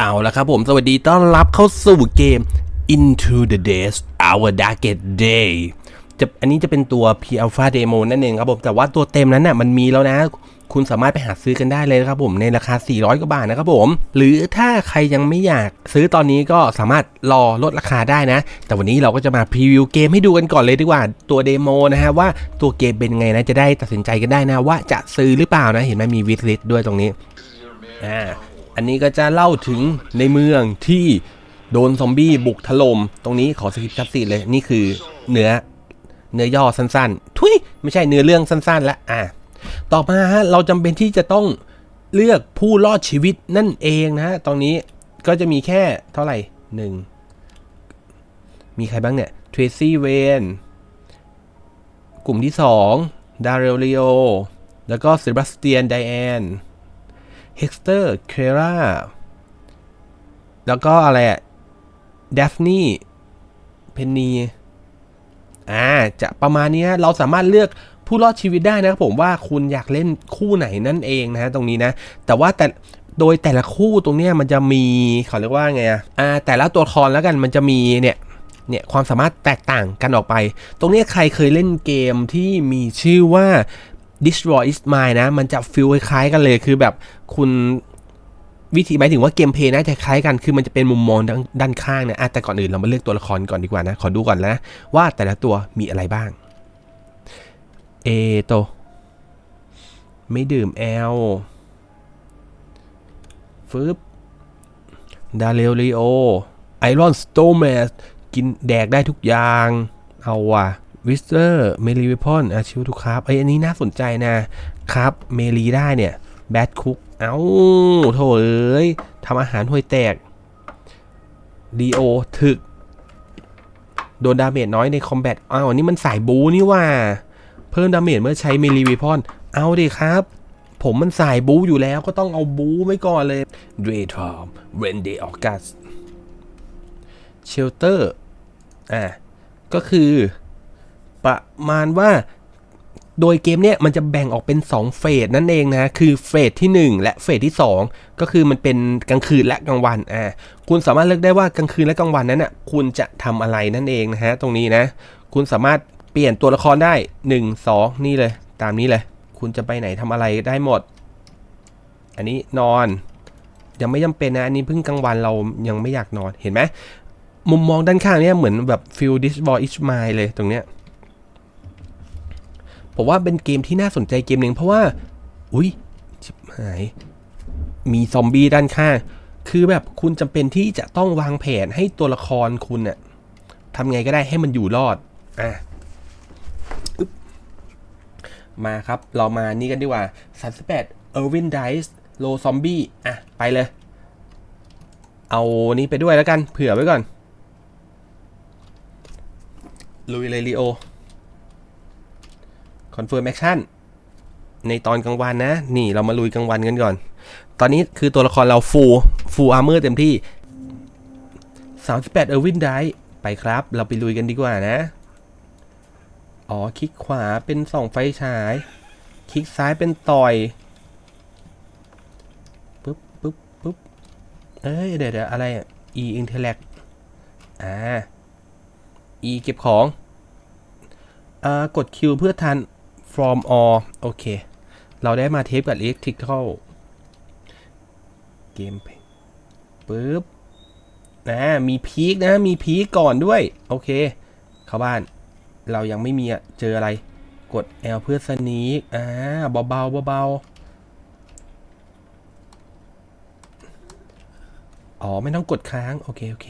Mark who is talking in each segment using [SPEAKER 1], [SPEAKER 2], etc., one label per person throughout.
[SPEAKER 1] เอาละครับผมสวัสดีต้อนรับเข้าสู่เกม Into the Days Our Darkest Day จะอันนี้จะเป็นตัว P Alpha Demo นั่นเองครับผม แต่ว่าตัวเต็มนั้นน่ะมันมีแล้วนะ คุณสามารถไปหาซื้อกันได้เลยนะครับผมในราคา 400 กว่าบาทนะครับผม หรือถ้าใครยังไม่อยากซื้อตอนนี้ก็สามารถรอลดราคาได้นะ แต่วันนี้เราก็จะมาพรีวิวเกมให้ดูกันก่อนเลยดีกว่าตัวเดโมนะฮะว่าตัวเกมเป็นไงนะจะได้ตัดสินใจกันได้นะว่าจะซื้อหรือเปล่านะเห็นไหมมีวิดลิสด้วยตรงนี้อ่า อันนี้ก็จะเล่าถึงในเมืองที่โดนซอมบี้บุกถล่มตรงนี้ขอสกิปชัดซีเลยนี่คือเนื้อเนื้อย่อสั้นๆ ทุยไม่ใช่เนื้อเรื่องสั้นๆละอ่าต่อมาฮะเราจำเป็นที่จะต้องเลือกผู้รอดชีวิตนั่นเองนะฮะตรงนี้ก็จะมีแค่เท่าไหร่หนึ่งมีใครบ้างเนี่ยเทรซี่เวนกลุ่มที่2ดาเรลิโอแล้วก็เซบาสเตียนไดแอน เฮกสเตอร์เคราแล้วก็อะไรอะเดฟนี่เพนนีอ่าจะประมาณนี้นะเราสามารถเลือกผู้รอดชีวิตได้นะครับผมว่าคุณอยากเล่นคู่ไหนนั่นเองนะฮะตรงนี้นะ แต่ว่าแต่โดยแต่ละคู่ตรงเนี้ยมันจะมีเขาเรียกว่าไงอะอ่าแต่ละตัวละครแล้วกันมันจะมีเนี่ยเนี่ยความสามารถแตกต่างกันออกไป ตรงนี้ใครเคยเล่นเกมที่มีชื่อว่า Destroy is Mine นะ มันจะฟิลคล้ายกันเลยคือแบบคุณวิธีหมายถึงว่าเกมเพย์น่าจะคล้ายกันคือมันจะเป็นมุมมองด้านด้านข้างนะอะแต่ก่อนอื่นเรามาเลือกตัวละครก่อนดีกว่านะ ขอดูก่อนแล้วนะ ว่าแต่ละตัวมีอะไรบ้าง เอโต ไม่ดื่มแอลฟึบดาเลลิโอไอรอนสโตเมสกินแดกได้ทุกอย่าง เอาว่ะ วิสเตอร์เมลีวิพอนอาชิวทุกครับไออันนี้น่าสนใจนะครับเมลีได้เนี่ยแบทคุกเอ้าโถเอ้ยทำอาหารห่วยแตกดีโอถึก โดนดาเมจน้อยในคอมแบทอ้าวอันนี้มันสายบูนี่ว่า เพิ่มดาเมจเมื่อใช้เมลีวิพอนเอาดิครับ ผมมันสายบูอยู่แล้วก็ต้องเอาบูไว้ก่อนเลยเดทอมเวนเดออกัสเชลเตอร์อะก็คือ ประมาณว่าโดยเกมเนี้ยมันจะแบ่งออกเป็น 2 เฟสนั่นเองนะ คือเฟสที่ 1 และเฟสที่ 2 ก็คือมันเป็นกลางคืนและกลางวันอ่าคุณสามารถเลือกได้ว่ากลางคืนและกลางวันนั้นอะคุณจะทำอะไรนั่นเองนะฮะตรงนี้นะ คุณสามารถเปลี่ยนตัวละครได้ 1 2 นี่เลย ตามนี้เลย คุณจะไปไหนทำอะไรได้หมด อันนี้นอน ยังไม่จำเป็นนะอันนี้เพิ่งกลางวันเรายังไม่อยากนอนเห็นไหมมุมมองด้านข้างเนี่ยเหมือนแบบฟิลดิสบอลอิชมายเลยตรงเนี้ย ผมว่าเป็นเกมที่น่าสนใจเกมหนึ่งเพราะว่า อุ้ยชิบหาย มีซอมบี้ด้านข้าง คือแบบคุณจำเป็นที่จะต้องวางแผนให้ตัวละครคุณน่ะทำไงก็ได้ให้มันอยู่รอด อะมาครับ เรามานี่กันดีกว่า 38 Irwin Dice Low Zombie อะ ไปเลย เอานี้ไปด้วยแล้วกัน เผื่อไว้ก่อน ลุยเลยลีโอ คอนเฟิร์มแอคชั่นในตอนกลางวันนะ นี่เรามาลุยกลางวันกันก่อน ตอนนี้คือตัวละครเราฟูฟูอาร์เมอร์เต็มที่ 38 เออร์วินไดไปครับ เราไปลุยกันดีกว่านะ อ๋อ คลิกขวาเป็นส่องไฟฉาย คลิกซ้ายเป็นต่อยปึ๊บปึ๊บปึ๊บเอ้ย เดี๋ยวเดี๋ยวอะไรอะ e interact อ่า e เก็บของ อ่า กดคิวเพื่อทัน from all โอเค เราได้มาเทปกับ electrical เกมปึ๊บนะมีพีคนะมีพีคก่อนด้วย โอเค เข้าบ้าน เรายังไม่มีอะเจออะไรกด L เพื่อสนีกอ่าเบาๆเบาๆอ๋อ ไม่ต้องกดค้าง โอเค โอเค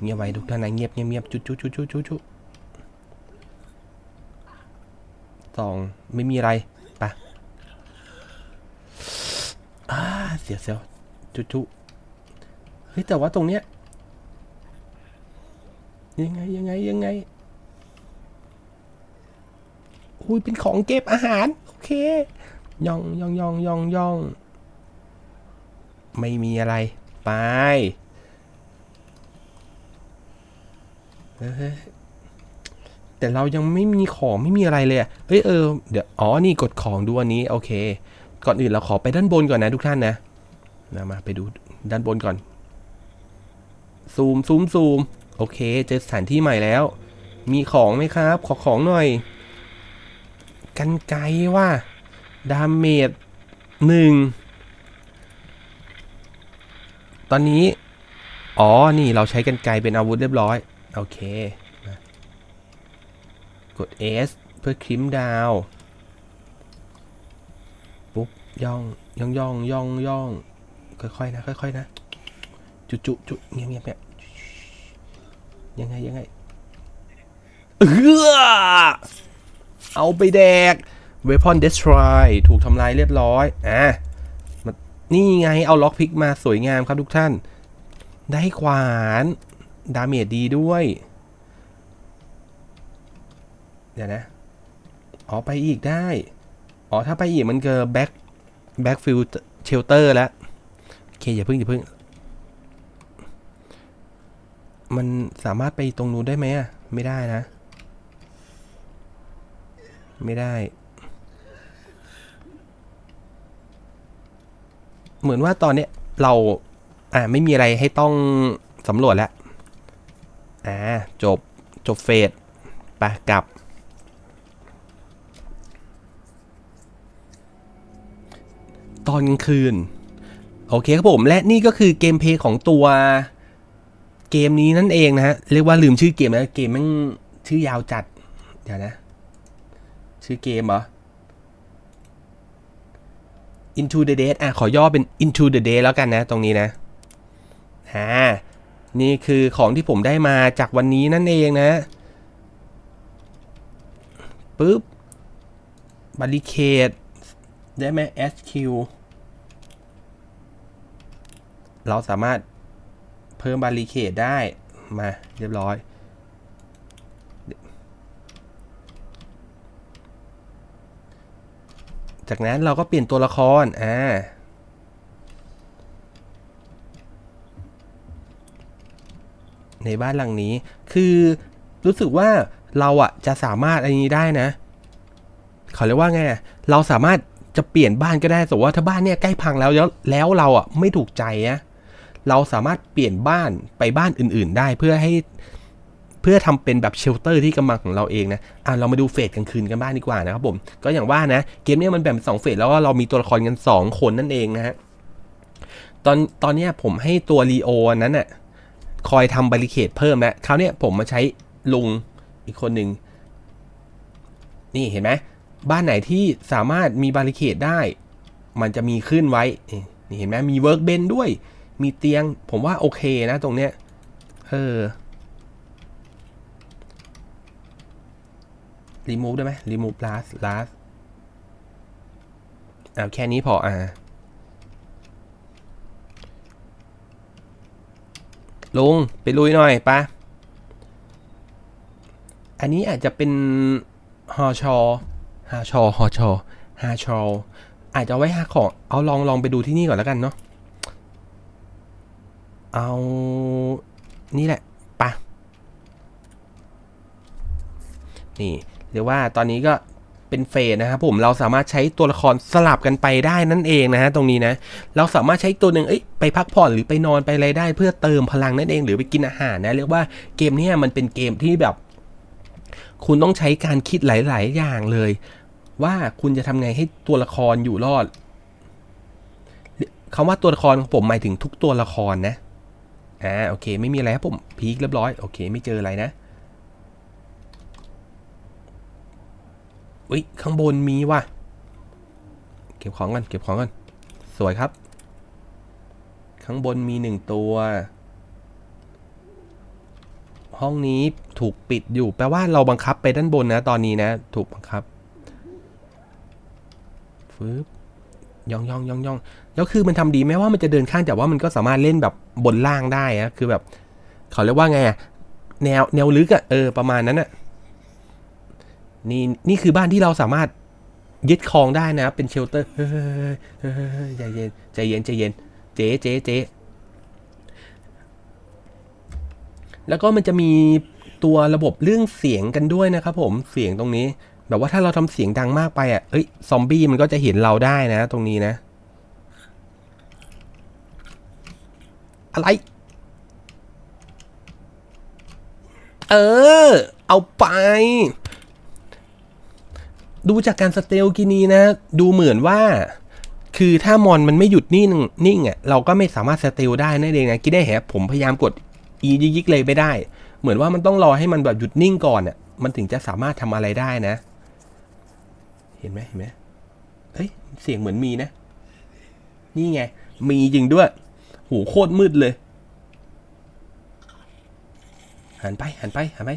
[SPEAKER 1] เงียบไว้ทุกท่านนะเงียบเงียบเงียบจุ๊จุ๊จุ๊จุ๊จุ๊จุ๊ สองไม่มีอะไรไปะอ่าเสียเซลจุจุเฮ้ยแต่ว่าตรงเนี้ยยังไงยังไงยังไงอุ้ยเป็นของเก็บอาหาร โอเคย่องย่องย่องย่องย่องไม่มีอะไร ไปเฮ้ย แต่เรายังไม่มีของไม่มีอะไรเลยเฮ้ยเออเดี๋ยวอ๋อนี่กดของดูอันนี้โอเค ก่อนอื่นเราขอไปด้านบนก่อนนะทุกท่านนะนะมาไปดูด้านบนก่อน ซูมซูมซูมโอเค เจอสถานที่ใหม่แล้ว มีของไหมครับ ขอของหน่อย กันไกว่าดาเมจหนึ่งตอนนี้ อ๋อ นี่เราใช้กันไกเป็นอาวุธเรียบร้อย โอเค ด S เพื่อคลิมดาว ปุ๊บ ย่อง ย่องย่องย่องย่องค่อยๆนะ ค่อยๆนะ จุจุจุเงียบเงียบเนี่ยยังไง ยังไงเออเอาไปแดก Weapon Destroy ถูกทำลายเรียบร้อย อะมานี่ไง เอาล็อกพิกมาสวยงามครับทุกท่าน ได้ขวาน ดาเมจดีด้วย เดี๋ยวนะ อ๋อไปอีกได้ อ๋อถ้าไปอีกมันเกิดแบ็คแบ็คฟิลเชลเตอร์แล้ว โอเค อย่าเพิ่งอย่าเพิ่ง มันสามารถไปตรงนู้นได้ไหมอะ ไม่ได้นะ ไม่ได้ เหมือนว่าตอนเนี้ยเราอ่าไม่มีอะไรให้ต้องสำรวจแล้ว อ่า จบ จบเฟส ไปกลับ อนกลางคืน โอเคครับผม และนี่ก็คือเกมเพย์ของตัวเกมนี้นั่นเองนะฮะ เรียกว่าลืมชื่อเกมแล้วเกมมันชื่อยาวจัด เดี๋ยวนะ ชื่อเกมเหรอ Into the Dead อะ ขอย่อเป็น Into the Dead แล้วกันนะ ตรงนี้นะอ่านี่คือของที่ผมได้มาจากวันนี้นั่นเองนะปึ๊บบาริเคดได้ไหม SQ เราสามารถเพิ่มบาริเคดได้มาเรียบร้อย จากนั้นเราก็เปลี่ยนตัวละครอ่าในบ้านหลังนี้ คือรู้สึกว่าเราอะจะสามารถอันนี้ได้นะเขาเรียกว่าไงเราสามารถจะเปลี่ยนบ้านก็ได้สมมติว่าถ้าบ้านเนี่ยใกล้พังแล้วแล้วแล้วเราอะไม่ถูกใจอะ เราสามารถเปลี่ยนบ้านไปบ้านอื่น ๆ ได้เพื่อให้เพื่อทำเป็นแบบเชลเตอร์ที่กำลังของเราเองนะ อะเรามาดูเฟสกลางคืนกันบ้างดีกว่านะครับผม ก็อย่างว่านะ เกมเนี้ยมันแบ่งเป็นสองเฟสแล้วก็เรามีตัวละครกันสองคนนั่นเองนะฮะ ตอนตอนเนี้ยผมให้ตัวลีโอนั้นน่ะคอยทำบาริเคดเพิ่มแล้วคราวเนี้ยผมมาใช้ลุงอีกคนหนึ่ง นี่เห็นไหม บ้านไหนที่สามารถมีบาริเคดได้ มันจะมีขึ้นไว้ นี่เห็นไหมมีเวิร์กเบนด้วย มีเตียง ผมว่าโอเคนะตรงเนี้ย เออ รีมูฟได้ไหมรีมูฟ last last อ่าแค่นี้พออ่าลุง ไปลุยหน่อยปะอันนี้อาจจะเป็นฮอชอฮาชอฮอชอฮาชออาจจะไว้หาของ เอาลองลองไปดูที่นี่ก่อนแล้วกันเนาะ เอานี่แหละปะนี่เรียกว่าตอนนี้ก็เป็นเฟสนะครับผมเราสามารถใช้ตัวละครสลับกันไปได้นั่นเองนะฮะตรงนี้นะ เราสามารถใช้ตัวหนึ่งเอ้ไปพักผ่อนหรือไปนอนไปอะไรได้ เพื่อเติมพลังนั่นเองหรือไปกินอาหารนะเรียกว่าเกมนี้มันเป็นเกมที่แบบ คุณต้องใช้การคิดหลาย ๆ อย่างเลย ว่าคุณจะทำไงให้ตัวละครอยู่รอดคำว่าตัวละครของผมหมายถึงทุกตัวละครนะ อ่าโอเค ไม่มีอะไรครับผมพีคเรียบร้อยโอเค ไม่เจออะไรนะอุ้ยข้างบนมีว่ะเก็บของกันเก็บของกันสวยครับ ข้างบนมีหนึ่งตัว ห้องนี้ถูกปิดอยู่ แปลว่าเราบังคับไปด้านบนนะ ตอนนี้นะ ถูกบังคับฟึบ ย่องย่องย่องย่องแล้วคือมันทำดีแม้ว่ามันจะเดินข้างแต่ว่ามันก็สามารถเล่นแบบบนล่างได้อะคือแบบ เขาเรียกว่าไงอะแนวแนวลึกอะเออประมาณนั้นอะนี่นี่คือบ้านที่เราสามารถยึดครองได้นะ เป็นเชลเตอร์เฮ้ยเฮ้ยเฮ้ยใจเย็นใจเย็นใจเย็นเจ๊เจ๊เจ๊แล้วก็มันจะมีตัวระบบเรื่องเสียงกันด้วยนะครับผมเสียงตรงนี้ แบบว่าถ้าเราทำเสียงดังมากไปอะเอ้ยซอมบี้มันก็จะเห็นเราได้นะ ตรงนี้นะ อะไร เออ เอาไป ดูจากการสเตลกินีนะ ดูเหมือนว่า คือถ้ามอนมันไม่หยุดนิ่งนิ่งอะเราก็ไม่สามารถสเตลได้นั่นเองนะคิได้แฮะผมพยายามกด e ยิกเลยไม่ได้ เหมือนว่ามันต้องรอให้มันแบบหยุดนิ่งก่อนอะมันถึงจะสามารถทำอะไรได้นะ เห็นไหมเห็นไหมเฮ้ย เสียงเหมือนมีนะ นี่ไง มีจริงด้วย หูโคตรมืดเลย หันไป หันไป หันไป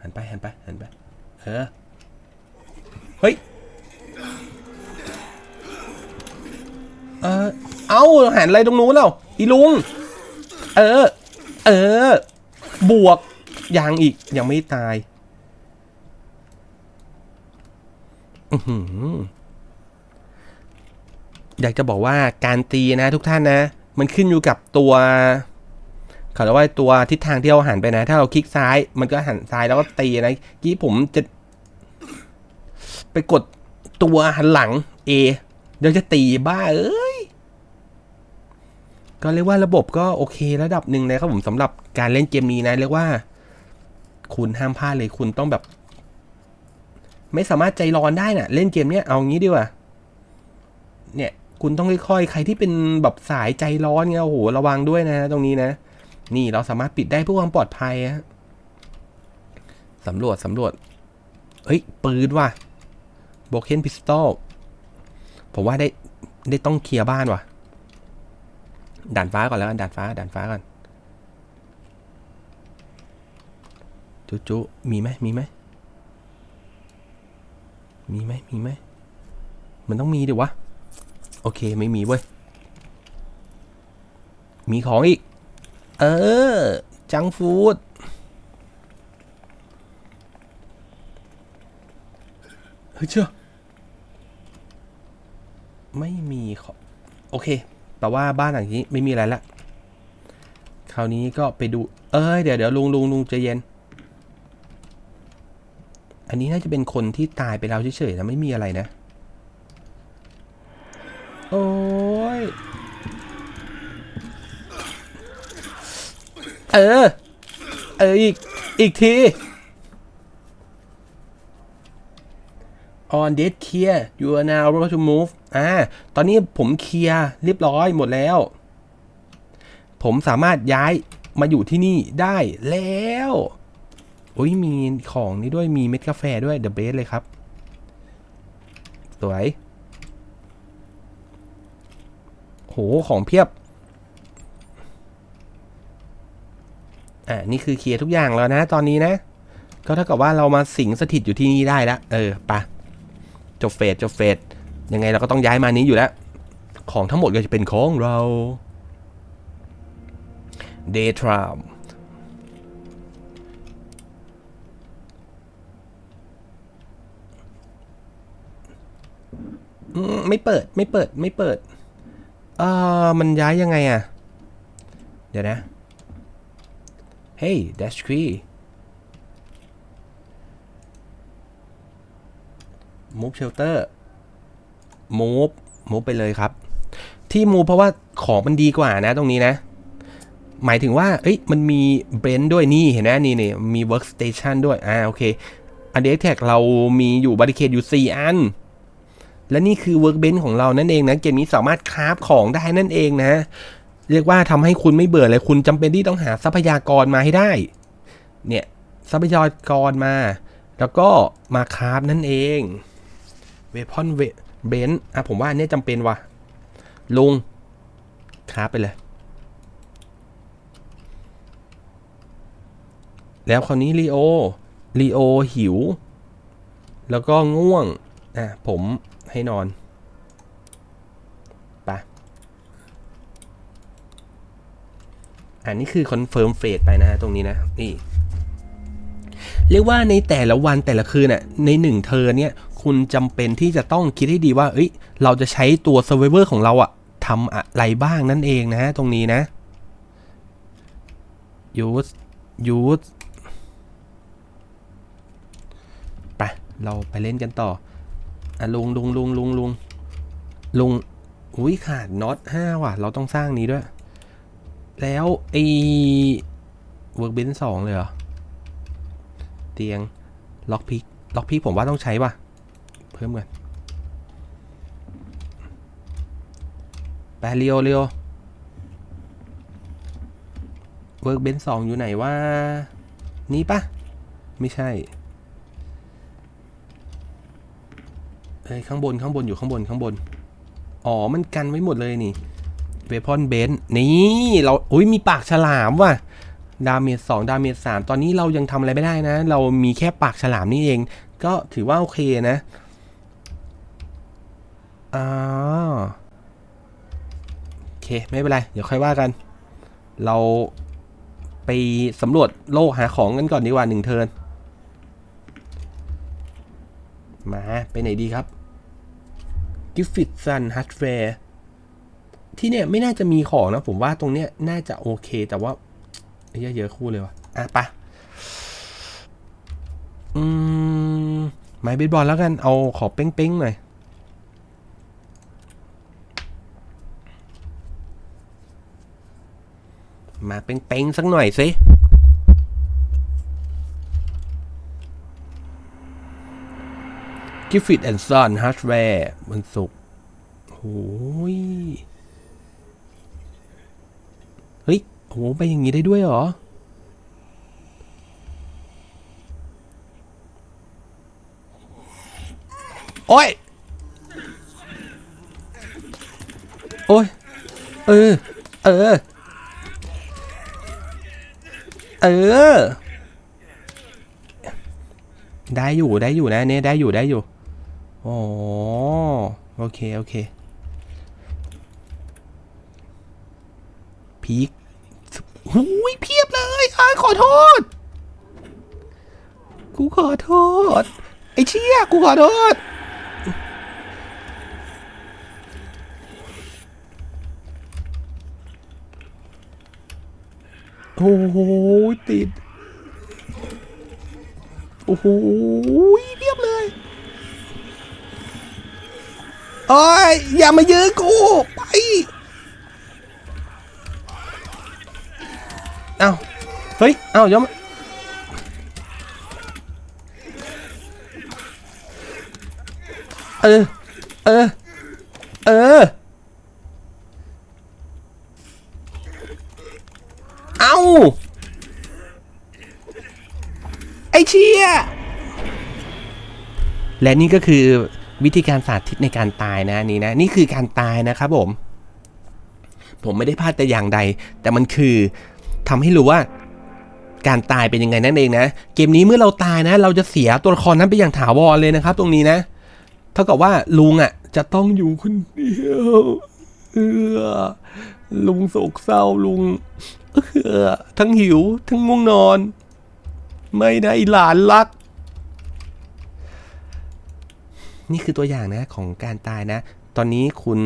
[SPEAKER 1] หันไป หันไป หันไป เออ เฮ้ย เออ เอาหันอะไรตรงนู้นแล้วอีลุง เออ เออ บวก ยังอีก ยังไม่ตาย อยากจะบอกว่าการตีนะทุกท่านนะ มันขึ้นอยู่กับตัวเขาเรียกว่าตัวทิศทางที่เราหันไปนะ ถ้าเราคลิกซ้าย มันก็หันซ้ายแล้วก็ตีนะกี้ผมจะ ไปกดตัวหันหลัง A เดี๋ยวจะตีบ้าเอ้ย ก็เรียกว่าระบบก็โอเคระดับหนึ่งนะครับผมสำหรับการเล่นเกมนี้นะ เรียกว่า คุณห้ามพลาดเลยคุณต้องแบบ ไม่สามารถใจร้อนได้น่ะ เล่นเกมเนี้ยเอางี้ดีกว่า เนี่ยคุณต้องค่อยๆ ใครที่เป็นแบบสายใจร้อนเงี้ยโอ้โหระวังด้วยนะ ตรงนี้นะ นี่เราสามารถปิดได้เพื่อความปลอดภัยฮะสำรวจสำรวจ เฮ้ย ปืนว่ะโบเคนพิสตอลผมว่าได้ได้ต้องเคลียร์บ้านว่ะ ด่านฟ้าก่อนแล้วกันด่านฟ้าด่านฟ้าก่อนจุ๊จุมีไหมมีไหม มีไหมมีไหมมันต้องมีดิวะ โอเคไม่มีเว้ย มีของอีก เออ จังฟูดเฮ้ยเชื่อไม่มีของโอเคแปลว่าบ้านหลังนี้ไม่มีอะไรละ คราวนี้ก็ไปดู เอ้ย เดี๋ยวเดี๋ยวลุงลุงลุงใจเย็น อันนี้น่าจะเป็นคนที่ตายไปแล้วเฉยๆนะไม่มีอะไรนะ โอ้ย เออ เอออีก อีกที on dead clear you are now able to move อ่า ตอนนี้ผมเคลียร์เรียบร้อยหมดแล้ว ผมสามารถย้ายมาอยู่ที่นี่ได้แล้ว อ้ยมีของนี่ด้วยมีเม็ดกาแฟด้วย the best เลยครับ สวย โหของเพียบ อ่านี่คือเคลียร์ทุกอย่างแล้วนะตอนนี้นะ ก็เท่ากับว่าเรามาสิงสถิตอยู่ที่นี่ได้แล้วเออปะจบเฟสจบเฟสยังไงเราก็ต้องย้ายมานี้อยู่แล้ว ของทั้งหมดก็จะเป็นของเราเดทราม ไม่เปิดไม่เปิดไม่เปิด เอ่อมันย้ายยังไงอะเดี๋ยวนะ เฮ้ย dash key move shelter move move ไปเลยครับ ที่ move เพราะว่าของมันดีกว่านะตรงนี้นะ หมายถึงว่า เอ้ย มันมีเบนด้วยนี่เห็นไหมนี่นี่มี workstation ด้วย อ่า โอเค อันเด t แท็กเรามีอยู่บาริเคดอยู่ 4 อัน และนี่คือ workbench ของเรานั่นเองนะ เกมนี้สามารถคราฟของได้นั่นเองนะ เรียกว่าทำให้คุณไม่เบื่อเลย คุณจำเป็นที่ต้องหาทรัพยากรมาให้ได้ เนี่ย ทรัพยากรมา แล้วก็มาคราฟนั่นเองเวพอนเวเบนอะผมว่าอันนี้จำเป็นว่ะ ลุงคราฟไปเลย แล้วคราวนี้ลีโอลีโอหิว แล้วก็ง่วงอะผม ให้นอนไปอันนี้คือคอนเฟิร์มเฟสไปนะฮะตรงนี้นะนี่เรียกว่าในแต่ละวันแต่ละคืนน่ะในหนึ่งเทอเนี่ยคุณจำเป็นที่จะต้องคิดให้ดีว่า เอ้ย เราจะใช้ตัวเซอร์ไวเวอร์ของเราอะทำอะไรบ้างนั่นเองนะฮะตรงนี้นะ use use ไป เราไปเล่นกันต่อ อะลุงลุงลุงลุงลุงลุงอุ้ยขาดน็อตห้าว่ะ เราต้องสร้างนี้ด้วย แล้วไอ้เวิร์กเบนสองเลยเหรอ เตียง ล็อกพิก ล็อกพิกผมว่าต้องใช้ป่ะ เพิ่มกันไปเรียวเรียวเวิร์กเบนสองอยู่ไหนว่า นี่ปะ ไม่ใช่ อ้ยข้างบนข้างบนอยู่ข้างบนข้างบน อ๋อ มันกันไว้หมดเลยนี่ เวพอนเบนนี่ เราอุ้ยมีปากฉลามว่ะ ดาเมจสองดาเมจสามตอนนี้เรายังทำอะไรไม่ได้นะ เรามีแค่ปากฉลามนี่เอง ก็ถือว่าโอเคนะอ่าโอเค ไม่เป็นไร เดี๋ยวค่อยว่ากัน เราไปสำรวจโลกหาของกันก่อนดีกว่าหนึ่งเทินมา ไปไหนดีครับ กิฟฟิตซันฮัตแฟร์ที่เนี่ยไม่น่าจะมีของนะ ผมว่าตรงเนี้ยน่าจะโอเค แต่ว่าเยอะเยอะคู่เลยวะอะปะอืมไม้เบสบอลแล้วกัน เอาขอเป้งๆหน่อยมาเป้งๆสักหน่อยสิ กิฟฟิตแอนด์ซอนฮาร์ดแวร์วันศุกร์โอ้ยเฮ้ยโหไปอย่างนี้ได้ด้วยเหรอ โอ้ย โอ้ย เออ เออ เออ ได้อยู่ ได้อยู่นะเนี่ยได้อยู่ ได้อยู่ อ๋อโอเค โอเคพีคหูยเพียบเลยอ่าขอโทษ กูขอโทษ ไอ้เชี่ยกูขอโทษ โอ้โห ติด โอ้โห โอ้ยอย่ามายื้อกูไปเอ้าเฮ้ยเอ้าย้อมเออเออเออเอ้าไอเชี่ยและนี่ก็คือ วิธีการสาธิตในการตายนะนี่นะนี่คือการตายนะครับผม ผมไม่ได้พลาดแต่อย่างใด แต่มันคือทำให้รู้ว่าการตายเป็นยังไงนั่นเองนะ เกมนี้เมื่อเราตายนะ เราจะเสียตัวละครนั้นไปอย่างถาวรเลยนะครับ ตรงนี้นะ เท่ากับว่าลุงอะ จะต้องอยู่คนเดียวเออลุงโศกเศร้าลุงเออทั้งหิว ทั้งง่วงนอน ไม่ได้หลานรัก นี่คือตัวอย่างนะของการตายนะ ตอนนี้คุณ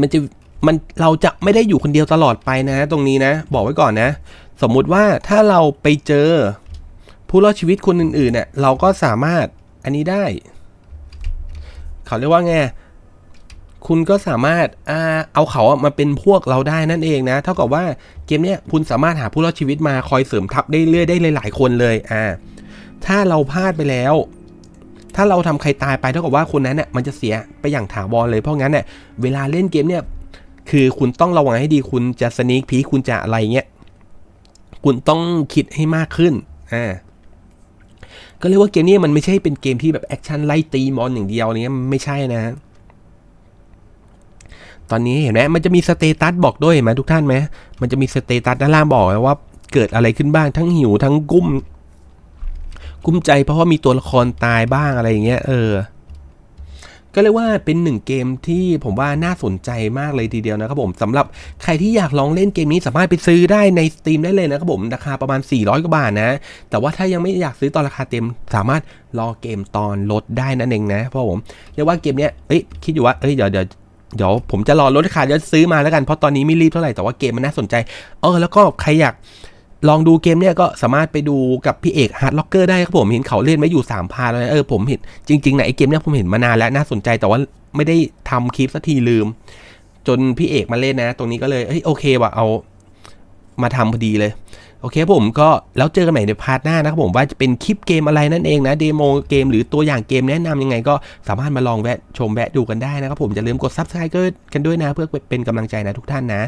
[SPEAKER 1] มันจะมันเราจะไม่ได้อยู่คนเดียวตลอดไปนะ ตรงนี้นะ บอกไว้ก่อนนะ สมมุติว่าถ้าเราไปเจอ ผู้รอดชีวิตคนอื่นๆเนี่ยเราก็สามารถอันนี้ได้ เขาเรียกว่าไงคุณก็สามารถอเอาเขามาเป็นพวกเราได้นั่นเองนะ เท่ากับว่าเกมเนี้ยคุณสามารถหาผู้รอดชีวิตมาคอยเสริมทัพได้เรื่อยได้หลายๆคนเลยอ่าถ้าเราพลาดไปแล้ว ถ้าเราทำใครตายไปเท่ากับว่าคนนั้นเนี่ยมันจะเสียไปอย่างถาวรเลยเพราะงั้นเนี่ยเวลาเล่นเกมเนี่ยคือคุณต้องระวังให้ดีคุณจะสนีกพีคุณจะอะไรเงี้ยคุณต้องคิดให้มากขึ้นอ่าก็เรียกว่าเกมนี้มันไม่ใช่เป็นเกมที่แบบแอคชั่นไล่ตีมอนอย่างเดียวอะไรเงี้ยไม่ใช่นะ ตอนนี้เห็นไหมมันจะมีสเตตัสบอกด้วยเห็นไหมทุกท่านไหมมันจะมีสเตตัสด้านล่างบอกว่าเกิดอะไรขึ้นบ้างทั้งหิวทั้งกุ้ม กุ้มใจเพราะว่ามีตัวละครตายบ้างอะไรอย่างเงี้ยเออ ก็เรียกว่าเป็นหนึ่งเกมที่ผมว่าน่าสนใจมากเลยทีเดียวนะครับผมสำหรับใครที่อยากลองเล่นเกมนี้สามารถไปซื้อได้ใน Steam ได้เลยนะครับผมราคาประมาณ 400กว่าบาทนะ แต่ว่าถ้ายังไม่อยากซื้อตอนราคาเต็ม สามารถรอเกมตอนลดได้นั่นเองนะเพราะผมเรียกว่าเกมเนี้ยเอ้ยคิดอยู่ว่าเอ้ยเดี๋ยวเดี๋ยวเดี๋ยวผมจะรอลดราคาแล้วซื้อมาแล้วกันเพราะตอนนี้ไม่รีบเท่าไหร่แต่ว่าเกมมันน่าสนใจ เออแล้วก็ใครอยาก ลองดูเกมเนี่ยก็สามารถไปดูกับพี่เอกฮาร์ดล็อกเกอร์ได้ครับผมเห็นเขาเล่นไว้อยู่3พาร์ทแล้วเออผมเห็นจริงๆนะไอเกมเนี่ยผมเห็นมานานแล้วน่าสนใจแต่ว่าไม่ได้ทำคลิปสักทีลืม จนพี่เอกมาเล่นนะ ตรงนี้ก็เลยเอ้ยโอเคว่ะเอามาทำพอดีเลย โอเคผมก็แล้วเจอกันใหม่ในพาร์ทหน้านะครับผมว่าจะเป็นคลิปเกมอะไรนั่นเองนะเดโมเกมหรือตัวอย่างเกมแนะนำยังไง ก็สามารถมาลองแวะชมแวะดูกันได้นะครับผมอย่าลืมกด subscribe กันด้วยนะ เพื่อเป็นกำลังใจนะทุกท่านนะ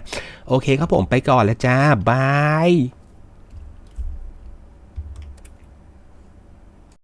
[SPEAKER 1] โอเคครับผมไปก่อนแล้วจ้าบาย